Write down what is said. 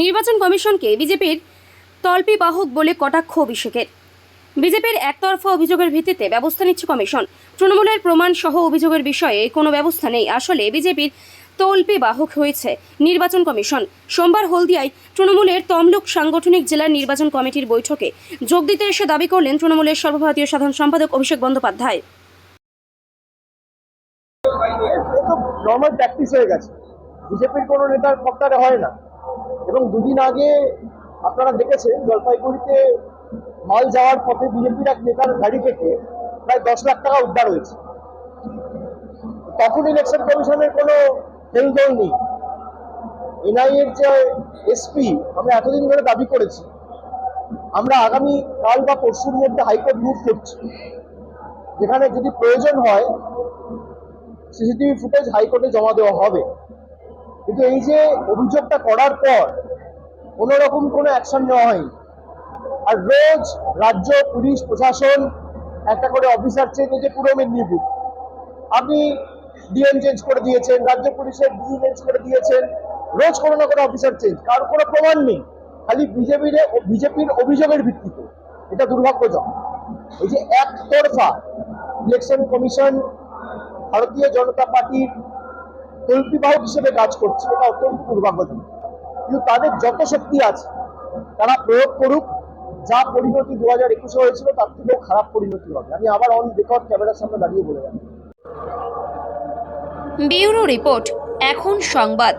নির্বাচন কমিশনকে বিজেপির তল্পি বাহক বলে কটাক্ষ অভিষেকের। বিজেপির একতরফা অভিযোগের ভিত্তিতে ব্যবস্থা নিচ্ছে কমিশন। তৃণমূলের প্রমাণ সহ অভিযোগের বিষয়ে কোনো ব্যবস্থা নেই। আসলে বিজেপির তল্পি বাহক হয়েছে নির্বাচন কমিশন। সোমবার হলদিয়ায় তৃণমূলের তমলুক সাংগঠনিক জেলার নির্বাচন কমিটির বৈঠকে যোগ দিতে এসে দাবি করলেন তৃণমূলের সর্বভারতীয় সাধারণ সম্পাদক অভিষেক বন্দ্যোপাধ্যায়। নর্মাল প্র্যাকটিস হয়ে গেছে। বিজেপির কোনো নেতার পক্ষারে হয় না। এবং দুদিন আগে আপনারা দেখেছেন, জলপাইগুড়িতে মাল যাওয়ার পথে বিজেপির এক নেতার গাড়ি থেকে প্রায় দশ লাখ টাকা উদ্ধার হয়েছে। তখন ইলেকশন কমিশনের কোনো হেলদোল নেই। এনআইএর যে এসপি, আমরা এতদিন ধরে দাবি করেছি, আমরা আগামী কাল বা পরশুর মধ্যে হাইকোর্ট মুভ করছি। যেখানে যদি প্রয়োজন হয়, সিসিটিভি ফুটেজ হাইকোর্টে জমা দেওয়া হবে। কিন্তু এই যে অভিযোগটা করার পর কোনো রকম কোনো অ্যাকশন নেওয়া হয়নি। আর রোজ রাজ্য, পুলিশ, প্রশাসন একটা করে অফিসার চেঞ্জ হয়েছে পুরো মেদিনীপুর। আপনি ডিএম চেঞ্জ করে দিয়েছেন, রাজ্য পুলিশের ডিজি চেঞ্জ করে দিয়েছেন, রোজ কোনো না কোনো অফিসার চেঞ্জ কার কোনো প্রমাণ নেই। খালি বিজেপির বিজেপির অভিযোগের ভিত্তিতে। এটা দুর্ভাগ্যজনক। এই যে একতরফা ইলেকশন কমিশন ভারতীয় জনতা পার্টির কল্পিবাহক হিসেবে কাজ করছে এটা অত্যন্ত দুর্ভাগ্যজনক। কিন্তু তাদের যত শক্তি আছে, তারা প্রয়োগ করুক, যা পরিণতি দু হাজার একুশে হয়েছিল, তার থেকেও খারাপ পরিণতি হবে। আমি আবার অন রেকর্ড ক্যামেরার সামনে দাঁড়িয়ে বলে বিউরো রিপোর্ট, এখন সংবাদ।